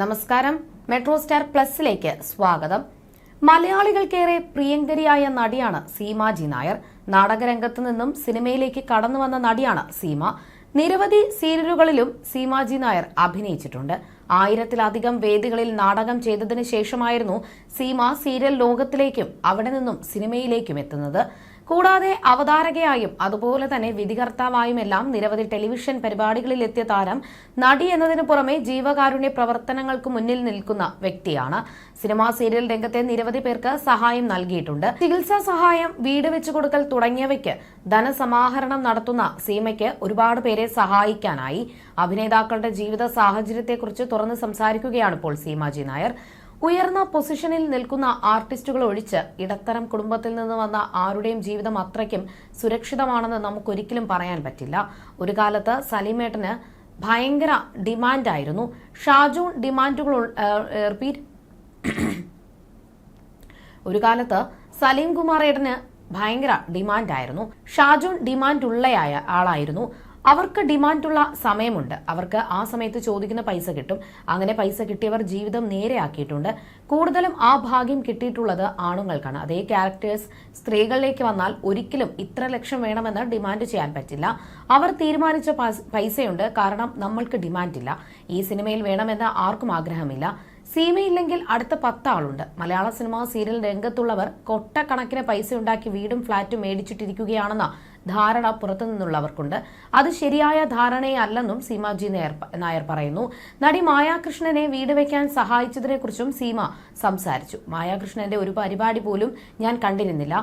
നമസ്കാരം. Metro star പ്ലസിലേക്ക് സ്വാഗതം. മലയാളികൾക്കേറെ പ്രിയങ്കരിയായ നടിയാണ് സീമാജി നായർ. നാടകരംഗത്ത് നിന്നും സിനിമയിലേക്ക് കടന്നുവന്ന നടിയാണ് സീമ. നിരവധി സീരിയലുകളിലും സീമാജി നായർ അഭിനയിച്ചിട്ടുണ്ട്. ആയിരത്തിലധികം വേദികളിൽ നാടകം ചെയ്തതിനു ശേഷമായിരുന്നു സീമ സീരിയൽ ലോകത്തിലേക്കും അവിടെ നിന്നും സിനിമയിലേക്കും എത്തുന്നത്. കൂടാതെ അവതാരകയായും അതുപോലെ തന്നെ വിധികർത്താവായും എല്ലാം നിരവധി ടെലിവിഷൻ പരിപാടികളിൽ എത്തിയ താരം നടി എന്നതിനു പുറമെ ജീവകാരുണ്യ പ്രവർത്തനങ്ങൾക്ക് മുന്നിൽ നിൽക്കുന്ന വ്യക്തിയാണ്. സിനിമാ സീരിയൽ രംഗത്തെ നിരവധി പേർക്ക് സഹായം നൽകിയിട്ടുണ്ട്. ചികിത്സാ സഹായം വീട് വെച്ചു കൊടുക്കൽ തുടങ്ങിയവയ്ക്ക് ധനസമാഹരണം നടത്തുന്ന സീമയ്ക്ക് ഒരുപാട് പേരെ സഹായിക്കാനായി. അഭിനേതാക്കളുടെ ജീവിത സാഹചര്യത്തെക്കുറിച്ച് തുറന്ന് സംസാരിക്കുകയാണ് ഇപ്പോൾ സീമാജി നായർ. ഉയർന്ന പൊസിഷനിൽ നിൽക്കുന്ന ആർട്ടിസ്റ്റുകൾ ഒഴിച്ച് ഇടത്തരം കുടുംബത്തിൽ നിന്ന് വന്ന ആരുടെയും ജീവിതം അത്രയ്ക്കും സുരക്ഷിതമാണെന്ന് നമുക്കൊരിക്കലും പറയാൻ പറ്റില്ല. ഒരു കാലത്ത് സലീമേട്ടന് ഭയങ്കര ഡിമാൻഡായിരുന്നു. ഷാജൂൺ ഡിമാൻഡുകൾ റിപ്പീറ്റ്. ഒരു കാലത്ത് സലീം കുമാർ ഏട്ടന് ഭയങ്കര ഡിമാൻഡായിരുന്നു. ഡിമാൻഡ് ഉള്ളയായ ആളായിരുന്നു. അവർക്ക് ഡിമാൻഡുള്ള സമയമുണ്ട്. അവർക്ക് ആ സമയത്ത് ചോദിക്കുന്ന പൈസ കിട്ടും. അങ്ങനെ പൈസ കിട്ടിയവർ ജീവിതം നേരെയാക്കിയിട്ടുണ്ട്. കൂടുതലും ആ ഭാഗ്യം കിട്ടിയിട്ടുള്ളത് ആണുങ്ങൾക്കാണ്. അതേ ക്യാരക്ടേഴ്സ് സ്ത്രീകളിലേക്ക് വന്നാൽ ഒരിക്കലും ഇത്ര ലക്ഷം വേണമെന്ന് ഡിമാൻഡ് ചെയ്യാൻ പറ്റില്ല. അവർ തീരുമാനിച്ച പൈസ- പൈസയുണ്ട്. കാരണം നമ്മൾക്ക് ഡിമാൻഡില്ല. ഈ സിനിമയിൽ വേണമെന്ന് ആർക്കും ആഗ്രഹമില്ല. സീമയില്ലെങ്കിൽ അടുത്ത പത്താളുണ്ട്. മലയാള സിനിമ സീരിയൽ രംഗത്തുള്ളവർ കൊട്ടക്കണക്കിന് പൈസ ഉണ്ടാക്കി വീടും ഫ്ളാറ്റും മേടിച്ചിട്ടിരിക്കുകയാണെന്ന ധാരണ പുറത്തു നിന്നുള്ളവർക്കുണ്ട് അത് ശരിയായ ധാരണയല്ലെന്നും സീമാജി നായർ പറയുന്നു. നടി മായാകൃഷ്ണനെ വീട് വയ്ക്കാൻ സഹായിച്ചതിനെക്കുറിച്ചും സീമ സംസാരിച്ചു. മായാകൃഷ്ണന്റെ ഒരു പരിപാടി പോലും ഞാൻ കണ്ടിരുന്നില്ല.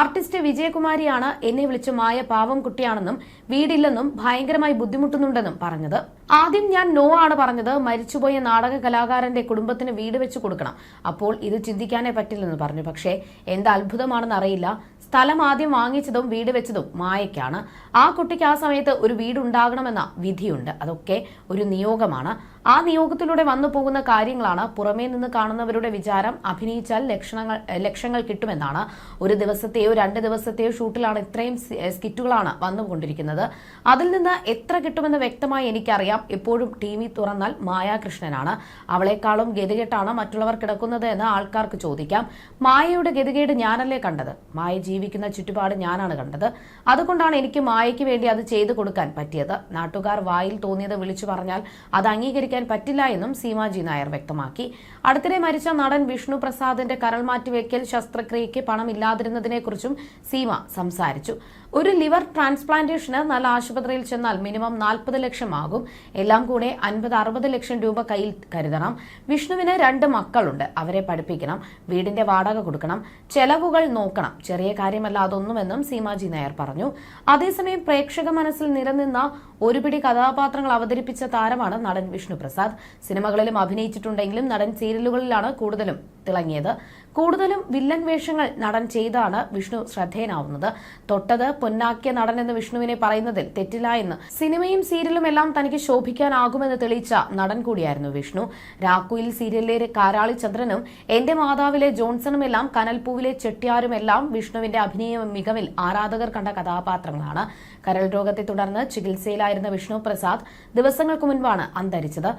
ആർട്ടിസ്റ്റ് വിജയകുമാരിയാണ് എന്നെ വിളിച്ച് മായ പാവം കുട്ടിയാണെന്നും വീടില്ലെന്നും ഭയങ്കരമായി ബുദ്ധിമുട്ടുന്നുണ്ടെന്നും പറഞ്ഞത്. ആദ്യം ഞാൻ നോ ആണ് പറഞ്ഞത്. മരിച്ചുപോയ നാടക കലാകാരന്റെ കുടുംബത്തിന് വീട് വെച്ച് കൊടുക്കണം. അപ്പോൾ ഇത് ചിന്തിക്കാനേ പറ്റില്ലെന്ന് പറഞ്ഞു. പക്ഷേ എന്ത് അത്ഭുതമാണെന്ന് അറിയില്ല. സ്ഥലം ആദ്യം വാങ്ങിച്ചതും വീട് വെച്ചതും മായയ്ക്കാണ്. ആ കുട്ടിക്ക് ആ സമയത്ത് ഒരു വീടുണ്ടാകണമെന്ന വിധിയുണ്ട്. അതൊക്കെ ഒരു നിയോഗമാണ്. ആ നിയോഗത്തിലൂടെ വന്നു പോകുന്ന കാര്യങ്ങളാണ് പുറമേ നിന്ന് കാണുന്നവരുടെ വിചാരം. അഭിനയിച്ചാൽ ലക്ഷണങ്ങൾ ലക്ഷങ്ങൾ കിട്ടുമെന്നാണ്. ഒരു ദിവസത്തെയോ രണ്ട് ദിവസത്തെയോ ഷൂട്ടിലാണ് ഇത്രയും സ്കിറ്റുകളാണ് വന്നുകൊണ്ടിരിക്കുന്നത്. അതിൽ നിന്ന് എത്ര കിട്ടുമെന്ന് വ്യക്തമായി എനിക്കറിയാം. എപ്പോഴും ടി വി തുറന്നാൽ മായാകൃഷ്ണനാണ്. അവളെക്കാളും ഗതികെട്ടാണ് മറ്റുള്ളവർ കിടക്കുന്നത് എന്ന് ആൾക്കാർക്ക് ചോദിക്കാം. മായയുടെ ഗതികേട് ഞാനല്ലേ കണ്ടത്? മായ ജീവിക്കുന്ന ചുറ്റുപാട് ഞാനാണ് കണ്ടത്. അതുകൊണ്ടാണ് എനിക്ക് മായയ്ക്ക് വേണ്ടി അത് ചെയ്തു കൊടുക്കാൻ പറ്റിയത്. നാട്ടുകാർ വായിൽ തോന്നിയത് വിളിച്ചു പറഞ്ഞാൽ അത് അംഗീകരിക്കാൻ പറ്റില്ല എന്നും സീമാജി നായർ വ്യക്തമാക്കി. അടുത്തിടെ മരിച്ച നടൻ വിഷ്ണു പ്രസാദിന്റെ കരൾ മാറ്റിവെക്കൽ ശസ്ത്രക്രിയയ്ക്ക് പണമില്ലാതിരുന്നതിനെക്കുറിച്ചും സീമ സംസാരിച്ചു. ഒരു ലിവർ ട്രാൻസ്പ്ലാന്റേഷന് നല്ല ആശുപത്രിയിൽ ചെന്നാൽ മിനിമം നാൽപ്പത് ലക്ഷം ആകും. എല്ലാം കൂടെ അൻപത് അറുപത് ലക്ഷം രൂപ കയ്യിൽ കരുതണം. വിഷ്ണുവിന് രണ്ട് മക്കളുണ്ട്. അവരെ പഠിപ്പിക്കണം. വീടിന്റെ വാടക കൊടുക്കണം. ചെലവുകൾ നോക്കണം. ചെറിയ കാര്യമല്ല അതൊന്നുമെന്നും സീമാജി നായർ പറഞ്ഞു. അതേസമയം പ്രേക്ഷക മനസ്സിൽ നിലനിന്ന ഒരുപിടി കഥാപാത്രങ്ങൾ അവതരിപ്പിച്ച താരമാണ് നടൻ വിഷ്ണു പ്രസാദ് സിനിമകളിലും അഭിനയിച്ചിട്ടുണ്ടെങ്കിലും നടൻ സീരിയലുകളിലാണ് കൂടുതലും തിളങ്ങിയത്. കൂടുതലും വില്ലൻ വേഷങ്ങൾ നടൻ ചെയ്താണ് വിഷ്ണു ശ്രദ്ധേയനാവുന്നത്. തൊട്ടത് പൊന്നാക്കിയ നടൻ എന്ന് വിഷ്ണുവിനെ പറയുന്നതിൽ തെറ്റില്ല എന്ന് സിനിമയും സീരിയലും എല്ലാം തനിക്ക് ശോഭിക്കാനാകുമെന്ന് തെളിയിച്ച നടൻ കൂടിയായിരുന്നു വിഷ്ണു. രാക്കുയിൽ സീരിയലിലെ കാരാളി ചന്ദ്രനും എന്റെ മാതാവിലെ ജോൺസണും എല്ലാം കനൽപൂവിലെ ചെട്ടിയാരും എല്ലാം വിഷ്ണുവിന്റെ അഭിനയ മികവിൽ ആരാധകർ കണ്ട കഥാപാത്രങ്ങളാണ്. കരൾ രോഗത്തെ തുടർന്ന് ചികിത്സയിലായിരുന്ന വിഷ്ണു പ്രസാദ് ദിവസങ്ങൾക്ക് മുൻപാണ് അന്തരിച്ചത്.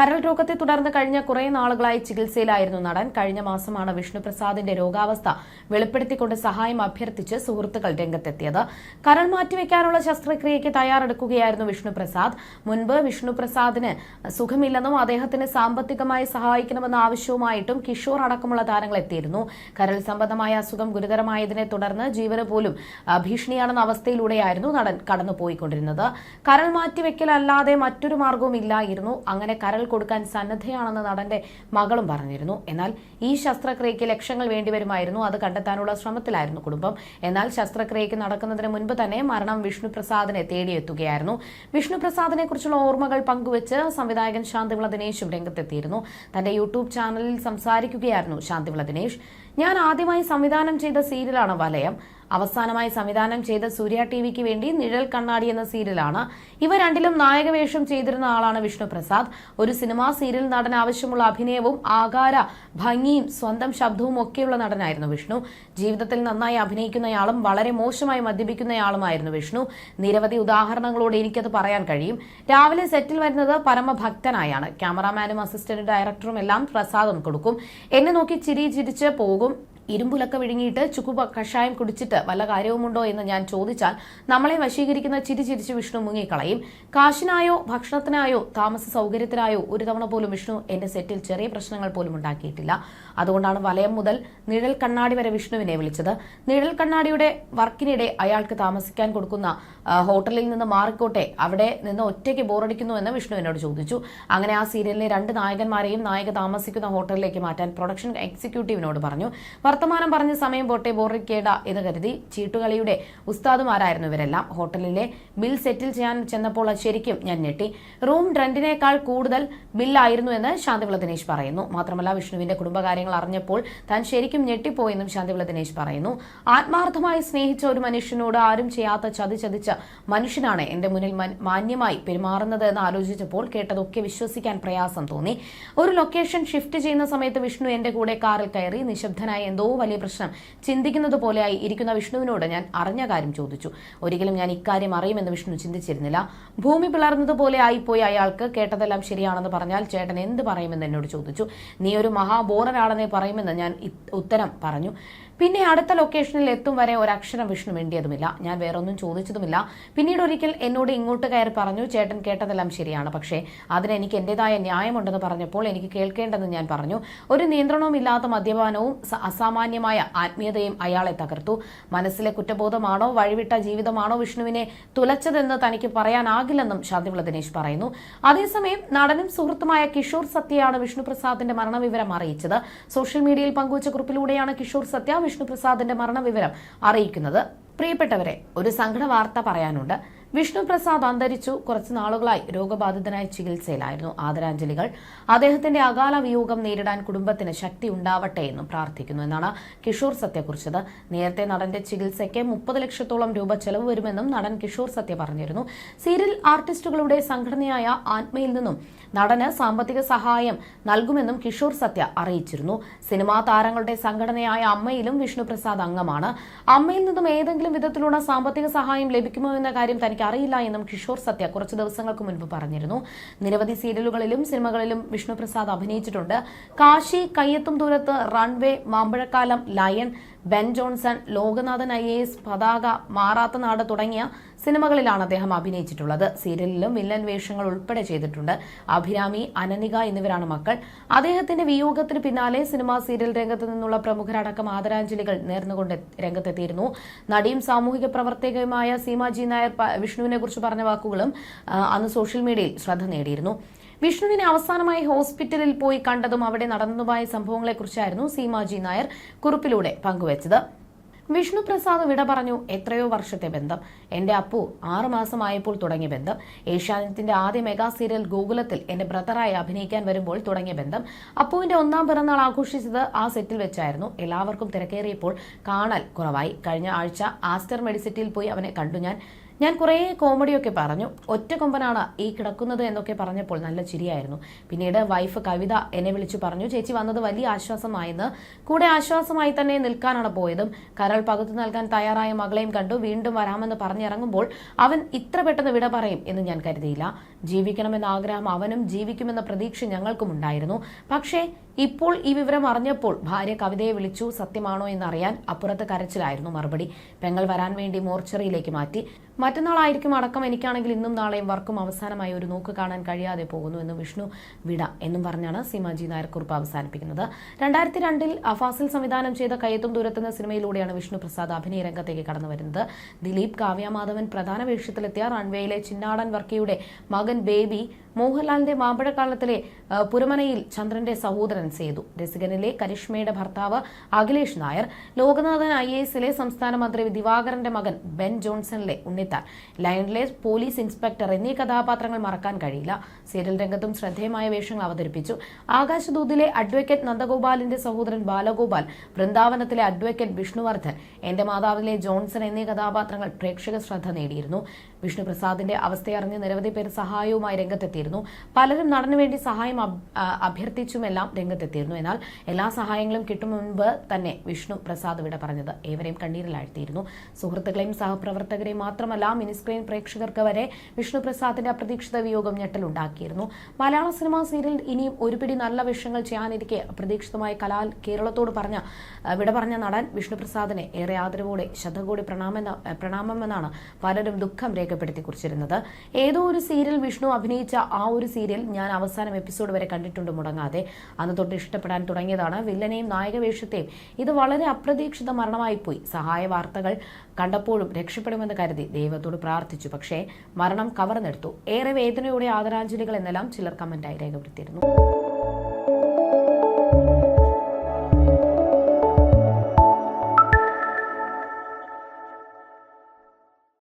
കരൾ രോഗത്തെ തുടർന്ന് കഴിഞ്ഞ കുറെ നാളുകളായി ചികിത്സയിലായിരുന്നു നടൻ. കഴിഞ്ഞ മാസമാണ് വിഷ്ണു പ്രസാദിന്റെ രോഗാവസ്ഥ വെളിപ്പെടുത്തിക്കൊണ്ട് സഹായം അഭ്യർത്ഥിച്ച് സുഹൃത്തുക്കൾ രംഗത്തെത്തിയത്. കരൾ മാറ്റിവെക്കാനുള്ള ശസ്ത്രക്രിയയ്ക്ക് തയ്യാറെടുക്കുകയായിരുന്നു വിഷ്ണുപ്രസാദ്. മുൻപ് വിഷ്ണുപ്രസാദിന് സുഖമില്ലെന്നും അദ്ദേഹത്തിന് സാമ്പത്തികമായി സഹായിക്കണമെന്ന ആവശ്യവുമായിട്ടും കിഷോർ അടക്കമുള്ള താരങ്ങൾ എത്തിയിരുന്നു. കരൾ സംബന്ധമായ അസുഖം ഗുരുതരമായതിനെ തുടർന്ന് ജീവന് പോലും ഭീഷണിയാണെന്ന അവസ്ഥയിലൂടെയായിരുന്നു നടൻ കടന്നുപോയിക്കൊണ്ടിരുന്നത്. കരൾ മാറ്റിവെക്കലല്ലാതെ മറ്റൊരു മാർഗവും ഇല്ലായിരുന്നു. അങ്ങനെ കരൾ കൊടുക്കാൻ സന്നദ്ധയാണെന്ന് നടന്റെ മകളും പറഞ്ഞിരുന്നു. എന്നാൽ ഈ ശസ്ത്രക്രിയയ്ക്ക് ലക്ഷങ്ങൾ വേണ്ടിവരുമായിരുന്നു. അത് കണ്ടെത്താനുള്ള ശ്രമത്തിലായിരുന്നു കുടുംബം. എന്നാൽ ശസ്ത്രക്രിയയ്ക്ക് നടക്കുന്നതിന് മുൻപ് തന്നെ മരണം വിഷ്ണുപ്രസാദിനെ തേടിയെത്തുകയായിരുന്നു. വിഷ്ണുപ്രസാദിനെ കുറിച്ചുള്ള ഓർമ്മകൾ പങ്കുവച്ച് സംവിധായകൻ ശാന്തിവിള ദിനേശും രംഗത്തെത്തിയിരുന്നു. തന്റെ യൂട്യൂബ് ചാനലിൽ സംസാരിക്കുകയായിരുന്നു ശാന്തിവിള ദിനേശ്. ഞാൻ ആദ്യമായി സംവിധാനം ചെയ്ത സീരിയലാണ് വലയം. അവസാനമായി സംവിധാനം ചെയ്ത സൂര്യ ടി വിക്ക് വേണ്ടി നിഴൽ കണ്ണാടി എന്ന സീരിയലാണ്. ഇവ രണ്ടിലും നായകവേഷം ചെയ്തിരുന്ന ആളാണ് വിഷ്ണു പ്രസാദ് ഒരു സിനിമാ സീരിയൽ നടൻ ആവശ്യമുള്ള അഭിനയവും ആകാര ഭംഗിയും സ്വന്തം ശബ്ദവും ഒക്കെയുള്ള നടനായിരുന്നു വിഷ്ണു. ജീവിതത്തിൽ നന്നായി അഭിനയിക്കുന്നയാളും വളരെ മോശമായി മദ്യപിക്കുന്നയാളുമായിരുന്നു വിഷ്ണു. നിരവധി ഉദാഹരണങ്ങളോട് എനിക്കത് പറയാൻ കഴിയും. രാവിലെ സെറ്റിൽ വരുന്നത് പരമഭക്തനായാണ്. ക്യാമറാമാനും അസിസ്റ്റന്റ് ഡയറക്ടറും എല്ലാം പ്രസാദം കൊടുക്കും. എന്നെ നോക്കി ചിരി ചിരിച്ച് പോകും. ഇരുമ്പുലക്ക വിഴുങ്ങിയിട്ട് ചുക്കു കഷായം കുടിച്ചിട്ട് വല്ല കാര്യവുമുണ്ടോ എന്ന് ഞാൻ ചോദിച്ചാൽ നമ്മളെ വശീകരിക്കുന്ന ചിരി ചിരിച്ച് വിഷ്ണു മുങ്ങിക്കളയും. കാശിനായോ ഭക്ഷണത്തിനായോ താമസ സൗകര്യത്തിനായോ ഒരു തവണ പോലും വിഷ്ണു എന്റെ സെറ്റിൽ ചെറിയ പ്രശ്നങ്ങൾ പോലും ഉണ്ടാക്കിയിട്ടില്ല. അതുകൊണ്ടാണ് വലയം മുതൽ നിഴൽ കണ്ണാടി വരെ വിഷ്ണുവിനെ വിളിച്ചത്. നിഴൽ കണ്ണാടിയുടെ വർക്കിനിടെ അയാൾക്ക് താമസിക്കാൻ കൊടുക്കുന്ന ഹോട്ടലിൽ നിന്ന് മാറിക്കോട്ടെ അവിടെ നിന്ന് ഒറ്റയ്ക്ക് ബോറടിക്കുന്നു എന്ന് വിഷ്ണു എന്നോട് ചോദിച്ചു. അങ്ങനെ ആ സീരിയലിലെ രണ്ട് നായകന്മാരെയും നായക താമസിക്കുന്ന ഹോട്ടലിലേക്ക് മാറ്റാൻ പ്രൊഡക്ഷൻ എക്സിക്യൂട്ടീവിനോട് പറഞ്ഞു. വർത്തമാനം പറഞ്ഞ് സമയം പോട്ടെ ബോറിക്കേട എന്ന് കരുതി ചീട്ടുകളിയുടെ ഉസ്താദുമാരായിരുന്നു ഇവരെല്ലാം. ഹോട്ടലിലെ ബിൽ സെറ്റിൽ ചെയ്യാൻ ചെന്നപ്പോൾ ശരിക്കും ഞാൻ ഞെട്ടി. റൂം റെന്റിനേക്കാൾ കൂടുതൽ ബില്ലായിരുന്നു എന്ന് ശാന്തിവിള ദിനേശ് പറയുന്നു. മാത്രമല്ല വിഷ്ണുവിന്റെ കുടുംബകാര്യങ്ങൾ അറിഞ്ഞപ്പോൾ താൻ ശരിക്കും ഞെട്ടിപ്പോയെന്നും ശാന്തിവിള ദിനേശ് പറയുന്നു. ആത്മാർത്ഥമായി സ്നേഹിച്ച ഒരു മനുഷ്യനോട് ആരും ചെയ്യാത്ത ചതി ചതിച്ച മനുഷ്യനാണ് എന്റെ മുന്നിൽ മാന്യമായി പെരുമാറുന്നത് എന്ന് ആലോചിച്ചപ്പോൾ കേട്ടതൊക്കെ വിശ്വസിക്കാൻ പ്രയാസം തോന്നി. ഒരു ലൊക്കേഷൻ ഷിഫ്റ്റ് ചെയ്യുന്ന സമയത്ത് വിഷ്ണു എന്റെ കൂടെ കാറിൽ കയറി നിശബ്ദനായി എന്തോ വലിയ പ്രശ്നം ചിന്തിക്കുന്നത് പോലെയായി ഇരിക്കുന്ന വിഷ്ണുവിനോട് ഞാൻ അറിഞ്ഞ കാര്യം ചോദിച്ചു. ഒരിക്കലും ഞാൻ ഇക്കാര്യം അറിയുമെന്ന് വിഷ്ണു ചിന്തിച്ചിരുന്നില്ല. ഭൂമി പിളർന്നതുപോലെ ആയിപ്പോയി അയാൾക്ക് കേട്ടതെല്ലാം ശരിയാണെന്ന് പറഞ്ഞാൽ ചേട്ടൻ എന്ത് പറയുമെന്ന് എന്നോട് ചോദിച്ചു. നീ ഒരു മഹാബോറനാണെന്നേ പറയുമെന്ന് ഞാൻ ഉത്തരം പറഞ്ഞു. പിന്നെ അടുത്ത ലൊക്കേഷനിൽ എത്തും വരെ ഒരക്ഷരം വിഷ്ണു വേണ്ടിയതുമില്ല ഞാൻ വേറൊന്നും ചോദിച്ചതുമില്ല. പിന്നീട് ഒരിക്കൽ എന്നോട് ഇങ്ങോട്ട് കയറി പറഞ്ഞു ചേട്ടൻ കേട്ടതെല്ലാം ശരിയാണ്. പക്ഷേ അതിന് എനിക്ക് എന്റേതായ ന്യായമുണ്ടെന്ന് പറഞ്ഞപ്പോൾ എനിക്ക് കേൾക്കേണ്ടെന്ന് ഞാൻ പറഞ്ഞു. ഒരു നിയന്ത്രണവും ഇല്ലാത്ത മദ്യപാനവും അസാമാന്യമായ ആത്മീയതയും അയാളെ തകർത്തു. മനസ്സിലെ കുറ്റബോധമാണോ വഴിവിട്ട ജീവിതമാണോ വിഷ്ണുവിനെ തുലച്ചതെന്ന് തനിക്ക് പറയാനാകില്ലെന്നും ശാന്തിവിള ദിനേശ് പറയുന്നു. അതേസമയം നടനും സുഹൃത്തുമായ കിഷോർ സത്യയാണ് വിഷ്ണു പ്രസാദിന്റെ മരണവിവരം അറിയിച്ചത്. സോഷ്യൽ മീഡിയയിൽ പങ്കുവച്ച കുറിപ്പിലൂടെയാണ് കിഷോർ സത്യ വിഷ്ണു പ്രസാദിന്റെ മരണവിവരം അറിയിക്കുന്നത്. പ്രിയപ്പെട്ടവരെ ഒരു സങ്കട വാർത്ത പറയാനുണ്ട്. വിഷ്ണു പ്രസാദ് അന്തരിച്ചു. കുറച്ചു നാളുകളായി രോഗബാധിതനായി ചികിത്സയിലായിരുന്നു. ആദരാഞ്ജലികൾ. അദ്ദേഹത്തിന്റെ അകാല വിയോഗം നേരിടാൻ കുടുംബത്തിന് ശക്തി ഉണ്ടാവട്ടെ എന്നും പ്രാർത്ഥിക്കുന്നു എന്നാണ് കിഷോർ സത്യ കുറിച്ചത്. നേരത്തെ നടന്റെ ചികിത്സയ്ക്ക് മുപ്പത് ലക്ഷത്തോളം രൂപ ചെലവ് വരുമെന്നും നടൻ കിഷോർ സത്യ പറഞ്ഞിരുന്നു. സീരിയൽ ആർട്ടിസ്റ്റുകളുടെ സംഘടനയായ ആത്മയിൽ നിന്നും നടന് സാമ്പത്തിക സഹായം നൽകുമെന്നും കിഷോർ സത്യ അറിയിച്ചിരുന്നു. സിനിമാ താരങ്ങളുടെ സംഘടനയായ അമ്മയിലും വിഷ്ണുപ്രസാദ് അംഗമാണ്. അമ്മയിൽ നിന്നും ഏതെങ്കിലും വിധത്തിലുള്ള സാമ്പത്തിക സഹായം ലഭിക്കുമോ എന്ന കാര്യം തനിക്ക് അറിയില്ല എന്നും കിഷോർ സത്യ കുറച്ച് ദിവസങ്ങൾക്ക് മുൻപ് പറഞ്ഞിരുന്നു. നിരവധി സീരിയലുകളിലും സിനിമകളിലും വിഷ്ണുപ്രസാദ് അഭിനയിച്ചിട്ടുണ്ട്. Kashi Kaiyethum Doorath Runway Mampazhakkalam Lion Ben Johnson Lokanathan I A S Pathaka മാറാത്ത നാട് തുടങ്ങിയ സിനിമകളിലാണ് അദ്ദേഹം അഭിനയിച്ചിട്ടുള്ളത്. സീരിയലിലും വില്ലൻ വേഷങ്ങൾ ഉൾപ്പെടെ ചെയ്തിട്ടുണ്ട്. അഭിരാമി അനനിക എന്നിവരാണ് മക്കൾ. അദ്ദേഹത്തിന്റെ വിയോഗത്തിന് പിന്നാലെ സിനിമാ സീരിയൽ രംഗത്ത് നിന്നുള്ള പ്രമുഖരടക്കം ആദരാഞ്ജലികൾ നേർന്നുകൊണ്ട് രംഗത്തെത്തിയിരുന്നു. നടിയും സാമൂഹിക പ്രവർത്തകയുമായ സീമാജി നായർ വിഷ്ണുവിനെ കുറിച്ച് പറഞ്ഞ വാക്കുകളും അന്ന് സോഷ്യൽ മീഡിയയിൽ ശ്രദ്ധ നേടിയിരുന്നു. വിഷ്ണുവിനെ അവസാനമായി ഹോസ്പിറ്റലിൽ പോയി കണ്ടതും അവിടെ നടന്നതുമായ സംഭവങ്ങളെക്കുറിച്ചായിരുന്നു സീമാജി നായർ കുറിപ്പിലൂടെ പങ്കുവച്ചത്. വിഷ്ണു പ്രസാദ് വിട പറഞ്ഞു എത്രയോ വർഷത്തെ ബന്ധം. എന്റെ അപ്പു ആറു മാസമായപ്പോൾ തുടങ്ങിയ ബന്ധം. ഏഷ്യാനെറ്റിന്റെ ആദ്യ മെഗാ സീരിയൽ ഗോകുലത്തിൽ എന്റെ ബ്രദറായി അഭിനയിക്കാൻ വരുമ്പോൾ തുടങ്ങിയ ബന്ധം. അപ്പുവിന്റെ ഒന്നാം പിറന്നാൾ ആഘോഷിച്ചത് ആ സെറ്റിൽ വെച്ചായിരുന്നു. എല്ലാവർക്കും തിരക്കേറിയപ്പോൾ കാണൽ കുറവായി. കഴിഞ്ഞ ആഴ്ച ആസ്റ്റർ മെഡിസിറ്റിയിൽ പോയി അവനെ കണ്ടു ഞാൻ. ഞാൻ കുറേ കോമഡിയൊക്കെ പറഞ്ഞു. ഒറ്റ കൊമ്പനാണ് ഈ കിടക്കുന്നത് എന്നൊക്കെ പറഞ്ഞപ്പോൾ നല്ല ചിരിയായിരുന്നു. പിന്നീട് വൈഫ് കവിത എന്നെ വിളിച്ചു പറഞ്ഞു ചേച്ചി വന്നത് വലിയ ആശ്വാസമായെന്ന്. കൂടെ ആശ്വാസമായി തന്നെ നിൽക്കാനാണ് പോയതും. കരൾ പകുത്തു നൽകാൻ തയ്യാറായ മകളെയും കണ്ടു. വീണ്ടും വരാമെന്ന് പറഞ്ഞിറങ്ങുമ്പോൾ അവൻ ഇത്ര പെട്ടെന്ന് വിട പറയും എന്ന് ഞാൻ കരുതിയില്ല. ജീവിക്കണമെന്ന ആഗ്രഹം അവനും ജീവിക്കുമെന്ന പ്രതീക്ഷ ഞങ്ങൾക്കും ഉണ്ടായിരുന്നു. പക്ഷേ ഇപ്പോൾ ഈ വിവരം അറിഞ്ഞപ്പോൾ ഭാര്യ കവിതയെ വിളിച്ചു സത്യമാണോ എന്നറിയാൻ അപ്പുറത്ത് കരച്ചിലായിരുന്നു മറുപടി. പെങ്ങൾ വരാൻ വേണ്ടി മോർച്ചറിയിലേക്ക് മാറ്റി. മറ്റന്നാളായിരിക്കും അടക്കം എനിക്കാണെങ്കിൽ ഇന്നും നാളെയും വർക്കും അവസാനമായി ഒരു നോക്ക് കാണാൻ കഴിയാതെ പോകുന്നു എന്ന് വിഷ്ണു വിട എന്നും പറഞ്ഞാണ് സീമാജി നായർ കുറിപ്പ് അവസാനിപ്പിക്കുന്നത്. രണ്ടായിരത്തി രണ്ടിൽ അഫാസിൽ സംവിധാനം ചെയ്ത കയ്യത്തും ദൂരത്തുന്ന സിനിമയിലൂടെയാണ് വിഷ്ണു പ്രസാദ് അഭിനയ രംഗത്തേക്ക് കടന്നു വരുന്നത്. ദിലീപ് കാവ്യ മാധവൻ പ്രധാന വേഷത്തിലെത്തിയ റൺവേയിലെ ചിന്നാടൻ വർക്കിയുടെ മകൻ ബേബി മോഹൻലാലിന്റെ മാമ്പഴക്കാലത്തിലെ പുരമനയിൽ ചന്ദ്രന്റെ സഹോദരൻ സേതു രസികനിലെ കരിഷ്മയുടെ ഭർത്താവ് അഖിലേഷ് നായർ ലോകനാഥൻ ഐ എസിലെ സംസ്ഥാന മന്ത്രി ദിവാകരന്റെ മകൻ ബെൻ ജോൺസണിലെ ഉണ്ണിത്താൻ ലയണിലെ പോലീസ് ഇൻസ്പെക്ടർ എന്നീ കഥാപാത്രങ്ങൾ മറക്കാൻ കഴിയില്ല. സീരിയൽ രംഗത്തും ശ്രദ്ധേയമായ വേഷങ്ങൾ അവതരിപ്പിച്ചു. ആകാശദൂതിലെ അഡ്വക്കേറ്റ് നന്ദഗോപാലിന്റെ സഹോദരൻ ബാലഗോപാൽ വൃന്ദാവനത്തിലെ അഡ്വക്കേറ്റ് വിഷ്ണുവർദ്ധൻ എന്റെ മാതാവിലെ ജോൺസൺ എന്നീ കഥാപാത്രങ്ങൾ പ്രേക്ഷക ശ്രദ്ധ നേടിയിരുന്നു. വിഷ്ണുപ്രസാദിന്റെ അവസ്ഥയറിഞ്ഞ് നിരവധി പേർ സഹായവുമായി രംഗത്തെത്തിയിരുന്നു. പലരും നടനു വേണ്ടി സഹായം അഭ്യർത്ഥിച്ചുമെല്ലാം രംഗത്തെത്തിയിരുന്നു. എന്നാൽ എല്ലാ സഹായങ്ങളും കിട്ടും മുൻപ് തന്നെ വിഷ്ണു പ്രസാദ് വിട പറഞ്ഞത് ഏവരെയും കണ്ണീരിലാഴ്ത്തിയിരുന്നു. സുഹൃത്തുക്കളെയും സഹപ്രവർത്തകരെയും മാത്രമല്ല മിനിസ്ക്രീൻ പ്രേക്ഷകർക്ക് വരെ വിഷ്ണു പ്രസാദിന്റെ അപ്രതീക്ഷിത വിയോഗം ഞെട്ടലുണ്ടാക്കിയിരുന്നു. മലയാള സിനിമാ സീരിയൽ ഇനിയും ഒരുപിടി നല്ല വിഷയങ്ങൾ ചെയ്യാനിരിക്കെ അപ്രതീക്ഷിതമായ കലാൽ കേരളത്തോട് പറഞ്ഞ വിട പറഞ്ഞ നടൻ വിഷ്ണു പ്രസാദിനെ ഏറെ ആദരവോടെ ശതകോടി പ്രണാമെന്ന പ്രണാമമെന്നാണ് പലരും ദുഃഖം രേഖപ്പെടുത്തി കുറിച്ചിരുന്നത് ഏതോ ഒരു സീരിയൽ വിഷ്ണു അഭിനയിച്ച ആ ഒരു സീരിയൽ ഞാൻ അവസാനം എപ്പിസോഡ് വരെ കണ്ടിട്ടുണ്ട് മുടങ്ങാതെ. അന്ന് തൊട്ട് ഇഷ്ടപ്പെടാൻ തുടങ്ങിയതാണ്. വില്ലനെയും നായകവേഷത്തെയും ഇത് വളരെ അപ്രതീക്ഷിത മരണമായി പോയി സഹായ വാർത്തകൾ കണ്ടപ്പോഴും രക്ഷപ്പെടുമെന്ന് കരുതി ദൈവത്തോട് പ്രാർത്ഥിച്ചു. പക്ഷേ മരണം കവർന്നെടുത്തു. ഏറെ വേദനയോടെ ആദരാഞ്ജലികൾ എന്നെല്ലാം ചിലർ കമന്റായി രേഖപ്പെടുത്തിയിരുന്നു.